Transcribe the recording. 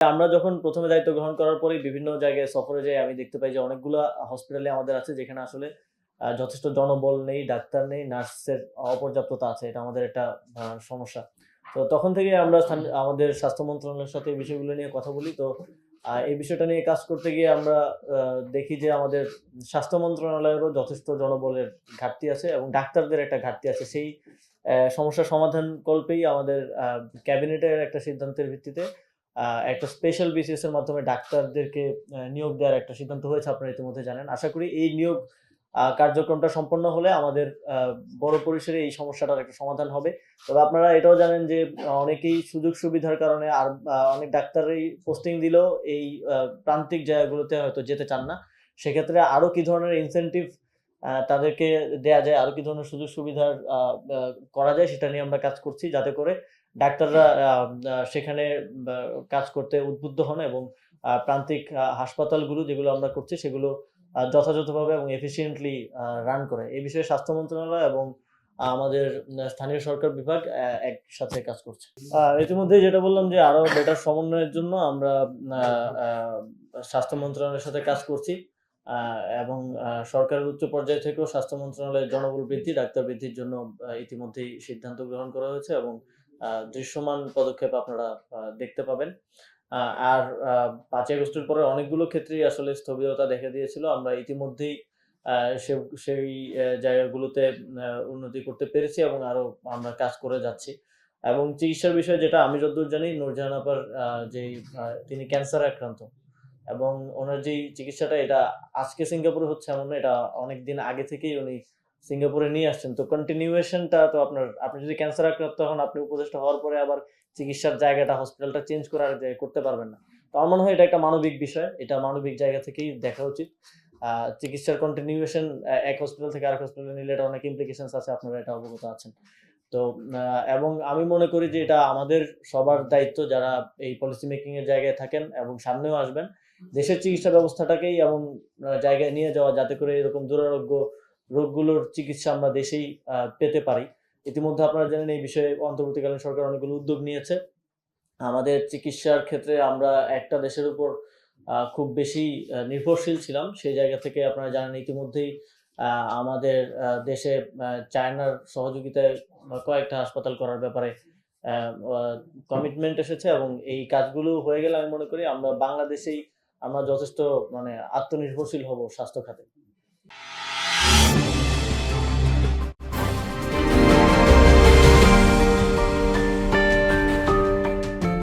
আমরা যখন প্রথমে দায়িত্ব গ্রহণ করার পরে বিভিন্ন জায়গায় সফরে যাই আমি দেখতে পাই যে অনেকগুলো হসপিটালে আমাদের আছে যেখানে আসলে যথেষ্ট জনবল নেই ডাক্তার নেই নার্সের অপর্যাপ্ততা আছে এটা আমাদের একটা সমস্যা। তো তখন থেকে আমরা আমাদের স্বাস্থ্য মন্ত্রণালয়ের সাথে এই বিষয়গুলো নিয়ে কথা বলি। তো এই বিষয়টা নিয়ে কাজ করতে গিয়ে আমরা দেখি যে আমাদের স্বাস্থ্য মন্ত্রণালয়েরও যথেষ্ট জনবলের ঘাটতি আছে এবং ডাক্তারদের একটা ঘাটতি আছে। সেই আহ, সমস্যার সমাধান কল্পেই আমাদের ক্যাবিনেটের একটা সিদ্ধান্তের ভিত্তিতে একটা স্পেশাল বিসিএস এর মাধ্যমে ডাক্তারদেরকে নিয়োগ দেওয়ার একটা সিদ্ধান্ত হয়েছে আপনারা ইতিমধ্যে জানেন। আশা করি এই নিয়োগ কার্যক্রমটা সম্পন্ন হলে আমাদের বড় পরিসরে এই সমস্যাটার একটা সমাধান হবে। তবে আপনারা এটাও জানেন যে অনেকেই সুযোগ সুবিধার কারণে আর অনেক ডাক্তারই পোস্টিং দিলেও এই প্রান্তিক জায়গাগুলোতে হয়তো যেতে চান না। সেক্ষেত্রে আরও কি ধরনের ইনসেনটিভ তাদেরকে দেয়া যায় আরও কি ধরনের সুযোগ সুবিধার করা যায় সেটা নিয়ে আমরা কাজ করছি যাতে করে ডাক্তাররা সেখানে কাজ করতে উদ্বুদ্ধ হন এবং প্রান্তিক হাসপাতালগুলো যেগুলো আমরা করছি সেগুলো যথাযথভাবে এবং এফিসিয়েন্টলি রান করে। এই বিষয়ে স্বাস্থ্য মন্ত্রণালয় এবং আমাদের স্থানীয় সরকার বিভাগ একসাথে কাজ করছে। ইতিমধ্যে যেটা বললাম যে আরও বেটার সমন্বয়ের জন্য আমরা স্বাস্থ্য মন্ত্রণালয়ের সাথে কাজ করছি। এবং সরকারের উচ্চ পর্যায় থেকেও স্বাস্থ্য মন্ত্রণালয়ের জনবল বৃদ্ধি, ডাক্তার বৃদ্ধির জন্য ইতিমধ্যেই সিদ্ধান্ত গ্রহণ করা হয়েছে এবং দৃশ্যমান পদক্ষেপ আপনারা দেখতে পাবেন। আর পাঁচই আগস্টের পরে অনেকগুলো ক্ষেত্রেই আসলে স্থবিরতা দেখা দিয়েছিল। আমরা ইতিমধ্যেই সেই জায়গাগুলোতে উন্নতি করতে পেরেছি এবং আরও আমরা কাজ করে যাচ্ছি। এবং চিকিৎসার বিষয়ে যেটা আমি যতদূর জানি, নূরজাহান আপার যে তিনি ক্যান্সারে আক্রান্ত। এবং ওনার যেই চিকিৎসাটা, এটা আজকে সিঙ্গাপুরে হচ্ছে এমন এটা অনেক দিন আগে থেকেই উনি সিঙ্গাপুরে নিয়ে আসছেন। তো কন্টিনিউয়েশনটা তো আপনার, আপনি যদি ক্যান্সার আক্রান্ত হন, আপনি উপদেষ্টা হওয়ার পরে আবার চিকিৎসার জায়গাটা হসপিটালটা চেঞ্জ করার করতে পারবেন না। তো আমার মনে হয় এটা একটা মানবিক বিষয়, এটা মানবিক জায়গা থেকেই দেখা উচিত। চিকিৎসার কন্টিনিউয়েশন এক হসপিটাল থেকে আরেক হসপিটালে নিলে এটা অনেক ইমপ্লিকেশনস আছে, আপনারা এটা অবগত আছেন। তো এবং আমি মনে করি যে এটা আমাদের সবার দায়িত্ব যারা এই পলিসি মেকিং এর জায়গায় থাকেন এবং সামনেও আসবেন, দেশের চিকিৎসা ব্যবস্থাটাকেই এমন জায়গায় নিয়ে যাওয়া যাতে করে এরকম দুরারোগ্য রোগগুলোর চিকিৎসা আমরা দেশেই পেতে পারি। ইতিমধ্যে আপনারা জানেন এই বিষয়ে অন্তর্বর্তীকালীন সরকার অনেকগুলো উদ্যোগ নিয়েছে। আমাদের চিকিৎসার ক্ষেত্রে আমরা একটা দেশের উপর খুব বেশি নির্ভরশীল ছিলাম। সেই জায়গা থেকে আপনারা জানেন ইতিমধ্যেই আমাদের দেশে চায়নার সহযোগিতায় কয়েকটা হাসপাতাল করার ব্যাপারে কমিটমেন্ট এসেছে এবং এই কাজগুলো হয়ে গেলে আমি মনে করি আমরা বাংলাদেশেই আমরা যথেষ্ট মানে আত্মনির্ভরশীল হব স্বাস্থ্য খাতে।